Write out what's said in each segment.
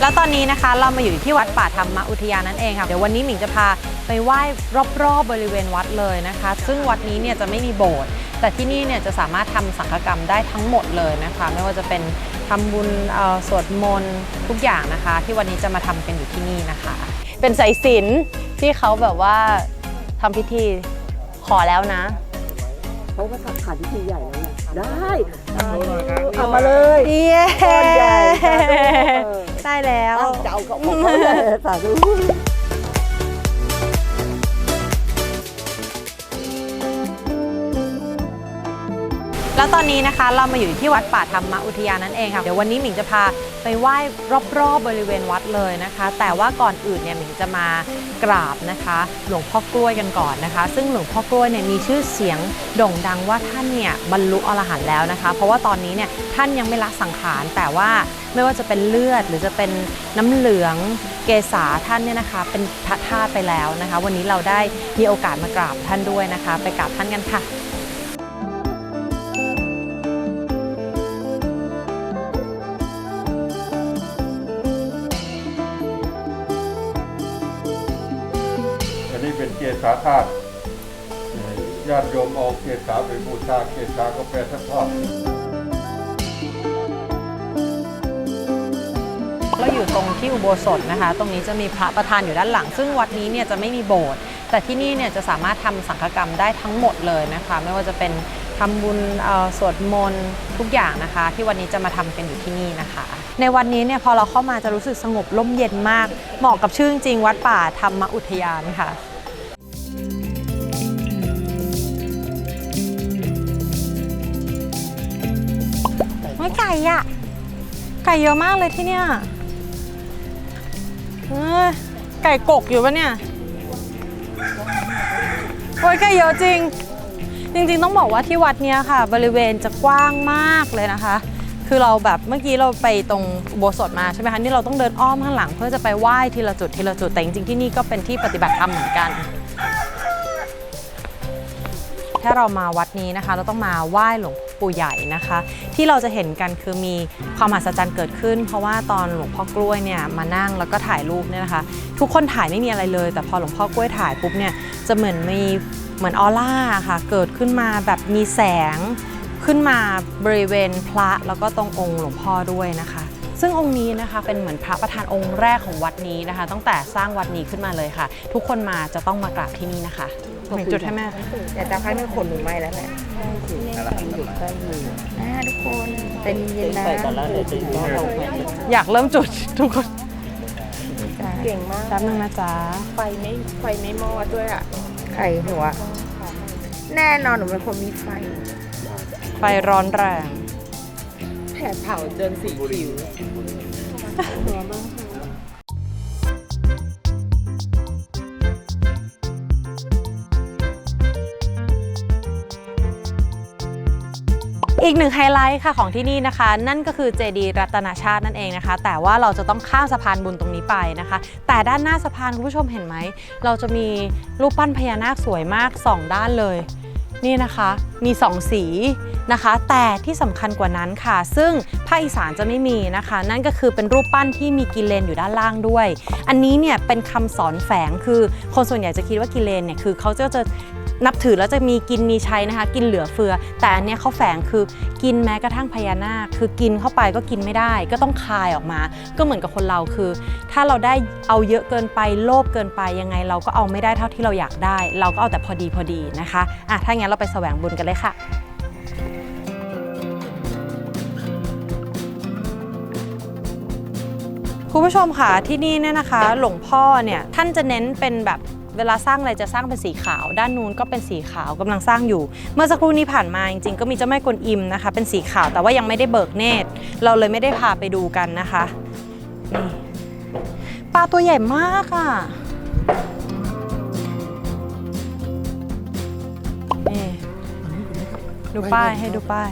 แล้วตอนนี้นะคะเรามาอยู่ที่วัดป่าธรรมอุทยานนั่นเองค่ะ เดี๋ยววันนี้หมิงจะพาไปไหว้รอบๆบริเวณวัดเลยนะคะ ซึ่งวัดนี้เนี่ยจะไม่มีโบสถ์แต่ที่นี่เนี่ยจะสามารถทำสังฆกรรมได้ทั้งหมดเลยนะคะ ไม่ว่าจะเป็นทำบุญเอ่อสวดมนต์ทุกอย่างนะคะ ที่วันนี้จะมาทำกันอยู่ที่นี่นะคะ เป็นสายสิญจนที่เขาแบบว่าทำพิธีขอแล้วนะเขาก็ทำผ่านพิธีใหญ่แล้วไงได้เอามาเลยเย้ก้อนใหญ่ ได้แล้ว เอาจะเอาเขาของเขาเลยสาธุ แล้วตอนนี้นะคะเรามาอยู่ที่วัดป่าธรรมอุทยานนั่นเองค่ะ เดี๋ยววันนี้หมิงจะพาไปไหว้รอบๆบริเวณวัดเลยนะคะ แต่ว่าก่อนอื่นเนี่ยหมิงจะมากราบนะคะ หลวงพ่อกล้วยกันก่อนนะคะ ซึ่งหลวงพ่อกล้วยเนี่ยมีชื่อเสียงโด่งดังว่าท่านเนี่ยบรรลุอรหันต์แล้วนะคะ เพราะว่าตอนนี้เนี่ยท่านยังไม่ละสังขารแต่ว่าไม่ว่าจะเป็นเลือดหรือจะเป็นน้ำเหลืองเกษาท่านเนี่ยนะคะเป็นพระธาตุไปแล้วนะคะ วันนี้เราได้มีโอกาสมากราบท่านด้วยนะคะ ไปกราบท่านกันค่ะาธาตุญาติโยมเอาเกศาไปบูชาเกศาก็แปลทัพทอดเราอยู่ตรงที่อุโบสถนะคะ ตรงนี้จะมีพระประธานอยู่ด้านหลัง ซึ่งวัดนี้เนี่ยจะไม่มีโบสถ์ แต่ที่นี่เนี่ยจะสามารถทำสังฆกรรมได้ทั้งหมดเลยนะคะ ไม่ว่าจะเป็นทำบุญสวดมนต์ทุกอย่างนะคะ ที่วันนี้จะมาทำกันอยู่ที่นี่นะคะ ในวันนี้เนี่ยพอเราเข้ามาจะรู้สึกสงบร่มเย็นมาก เหมาะกับชื่อจริงวัดป่าธรรมอุทยานค่ะ อะไก่เยอะมากเลยที่เนี่ยเอ้ยไก่กกอยู่ปะเนี่ยโอ้ยไก่เยอะจริง จริง ๆ ต้องบอกว่าที่วัดเนี้ยค่ะ บริเวณจะกว้างมากเลยนะคะ คือเราแบบเมื่อกี้เราไปตรงอุโบสถมาใช่ไหมคะนี่เราต้องเดินอ้อมข้างหลัง เพื่อจะไปไหว้ทีละจุดทีละจุดแต่จริงๆที่นี่ก็เป็นที่ปฏิบัติธรรมเหมือนกันถ้าเรามาวัดนี้นะคะ เราต้องมาไหว้หลวงพ ปู่ใหญ่นะคะ ที่เราจะเห็นกันคือมีความมหัศจรรย์เกิดขึ้น เพราะว่าตอนหลวงพ่อกล้วยเนี่ยมานั่งแล้วก็ถ่ายรูปเนี่ยนะคะ ทุกคนถ่ายไม่มีอะไรเลย แต่พอหลวงพ่อกล้วยถ่ายปุ๊บเนี่ยจะเหมือนมีเหมือนออร่าค่ะเกิดขึ้นมาแบบมีแสงขึ้นมาบริเวณพระแล้วก็ตรงองค์หลวงพ่อด้วยนะคะ ซึ่งองค์นี้นะคะเป็นเหมือนพระประธานองค์แรกของวัดนี้นะคะ ตั้งแต่สร้างวัดนี้ขึ้นมาเลยค่ะ ทุกคนมาจะต้องมากราบที่นี่นะคะ หนึ่งจุดให้แม่ แต่ตาพักนี่ขนหนูไหมแล้วแหละอยู่ใกล้มืออ่าทุกคนเป็นเย็นนะไปกันแล้วเดี๋ยวจะอยู่เราไปอยากเริ่มจุดทุกคนเก่งมากแป๊บนึงนะจ๊ะไฟไม่ไฟไม่มอดด้วยอะไข่หัว แน่นอนหนูเป็นคนมีไฟ ไฟร้อนแรงแผดเผาจนสีผิว อีกหนึ่งไฮไลท์ค่ะของที่นี่นะคะ นั่นก็คือเจดีย์รัตนชาตินั่นเองนะคะ แต่ว่าเราจะต้องข้ามสะพานบุญตรงนี้ไปนะคะ แต่ด้านหน้าสะพานคุณผู้ชมเห็นไหม เราจะมีรูปปั้นพญานาคสวยมากสองด้านเลย นี่นะคะมีสองสีนะคะ แต่ที่สำคัญกว่านั้นค่ะ ซึ่งภาคอีสานจะไม่มีนะคะ นั่นก็คือเป็นรูปปั้นที่มีกิเลนอยู่ด้านล่างด้วย อันนี้เนี่ยเป็นคำสอนแฝงคือคนส่วนใหญ่จะคิดว่ากิเลนเนี่ยคือเขาจะจะ นับถือแล้วจะมีกินมีใช้นะคะ กินเหลือเฟือ แต่อันเนี้ยเขาแฝงคือกินแม้กระทั่งพญานาคคือกินเข้าไปก็กินไม่ได้ ก็ต้องคายออกมา ก็เหมือนกับคนเราคือ ถ้าเราได้เอาเยอะเกินไปโลภเกินไปยังไง เราก็เอาไม่ได้เท่าที่เราอยากได้ เราก็เอาแต่พอดีพอดีนะคะอะถ้างั้นเราไปแสวงบุญกันเลยค่ะคุณผู้ชมค่ะที่นี่เนี่ยนะคะ หลวงพ่อเนี่ยท่านจะเน้นเป็นแบบ เวลาสร้างอะไรจะสร้างเป็นสีขาว ด้านนู้นก็เป็นสีขาวกำลังสร้างอยู่ เมื่อสักครู่นี้ผ่านมาจริงๆก็มีเจ้าแม่กวนอิมนะคะ เป็นสีขาวแต่ว่ายังไม่ได้เบิกเนตร เราเลยไม่ได้พาไปดูกันนะคะนี่ปลาตัวใหญ่มากอะนี่ดูป้ายให้ดูป้าย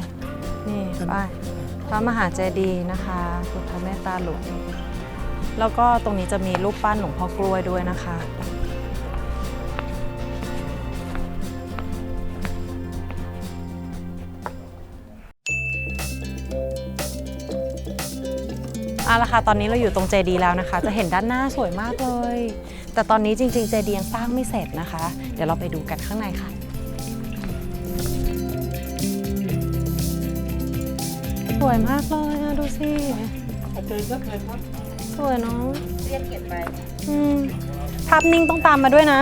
นี่ป้ายพระมหาเจดีย์นะคะพุทธเมตตาหลวงแล้วก็ตรงนี้จะมีรูปปั้นหลวงพ่อกล้วยด้วยนะคะ เอาละค่ะตอนนี้เราอยู่ตรงเจดีแล้วนะคะ จะเห็นด้านหน้าสวยมากเลย แต่ตอนนี้จริงๆเจดียังสร้างไม่เสร็จนะคะ เดี๋ยวเราไปดูกันข้างในค่ะสวยมากเลยอะดูสิสวยเนาะเรียกเก็บไปอืมภาพนิ่งต้องตามมาด้วยนะ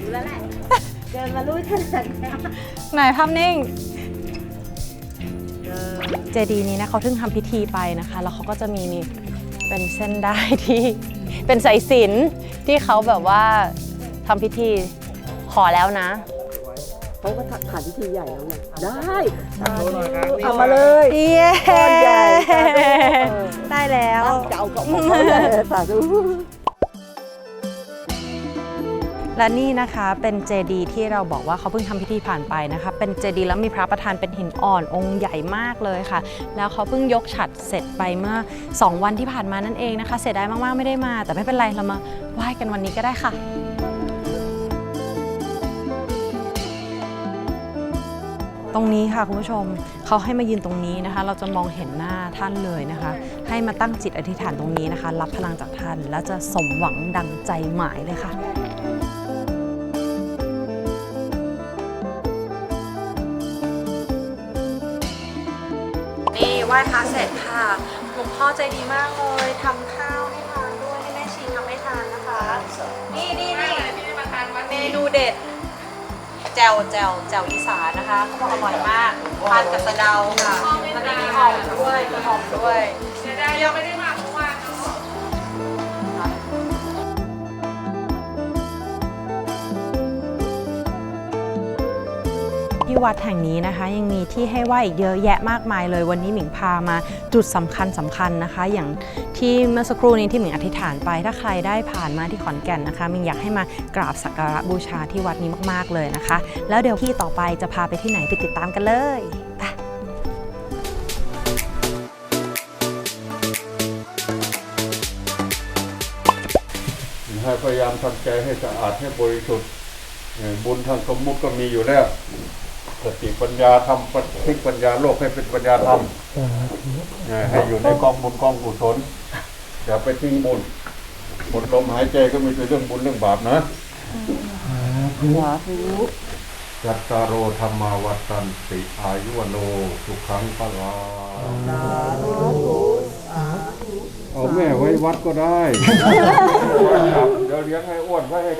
รู้แล้วแหละเดินมาลุยขนาดนี้ไหนภาพนิ่ง เจดีย์นี้นะเขาเพิ่งทำพิธีไปนะคะ แล้วเขาก็จะมีนี่เป็นเส้นได้ที่เป็นสายสิญจนที่เขาแบบว่าทำพิธีขอแล้วนะ เขาก็ผ่านพิธีใหญ่แล้วไงได้เอามาเลยเย้ก้อนใหญ่ได้แล้ว จะเอาของเขาเลยสาธุ และนี่นะคะเป็นเจดีย์ที่เราบอกว่าเขาเพิ่งทำพิธีผ่านไปนะคะ เป็นเจดีย์แล้วมีพระประธานเป็นหินอ่อนองค์ใหญ่มากเลยค่ะ แล้วเขาเพิ่งยกฉัดเสร็จไปเมื่อ 2 วันที่ผ่านมานั่นเองนะคะ เสียดายมากๆไม่ได้มา แต่ไม่เป็นไรเรามาไหว้กันวันนี้ก็ได้ค่ะตรงนี้ค่ะคุณผู้ชมเขาให้มายืนตรงนี้นะคะ เราจะมองเห็นหน้าท่านเลยนะคะ ให้มาตั้งจิตอธิษฐานตรงนี้นะคะ รับพลังจากท่านแล้วจะสมหวังดังใจหมายเลยค่ะ ไหว้พระเสร็จค่ะหลวงพ่อใจดีมากเลยทำข้าวให้ทานด้วยให้แม่ชีทำให้ทานนะคะ นี่นี่นี่เมนูเด็ดแจวแจวแจวอีสานนะคะเขาบอกอร่อยมากทานกับสะเดาค่ะมันมีหอมด้วยหอมด้วยเสียดายยังไม่ได้ ที่วัดแห่งนี้นะคะ ยังมีที่ให้ไหว้อีกเยอะแยะมากมายเลย วันนี้หมิงพามาจุดสำคัญสำคัญนะคะ อย่างที่เมื่อสักครู่นี้ที่หมิงอธิษฐานไป ถ้าใครได้ผ่านมาที่ขอนแก่นนะคะหมิงอยากให้มากราบสักการะบูชาที่วัดนี้มากๆเลยนะคะ แล้วเดี๋ยวที่ต่อไปจะพาไปที่ไหนไปติดตามกันเลยไปให้พยายามทำใจให้สะอาดให้บริสุทธิ์บุญทางสมมุติก็มีอยู่แล้ว สติปัญญาทำปฏิปัญญาโลกให้เป็นปัญญาธรรมเอ่อให้อยู่ในกองบุญกองกุศลอย่าไปทิ้งบุญหมดลมหายใจก็มีแต่เรื่องบุญเรื่องบาปนะสาธุจัตตารโอธรรมาวัตันติอายุวโนสุขังพลาเอาแม่ไว้วัดก็ได้ เดี๋ยวเลี้ยงให้อ้วนไว้ให้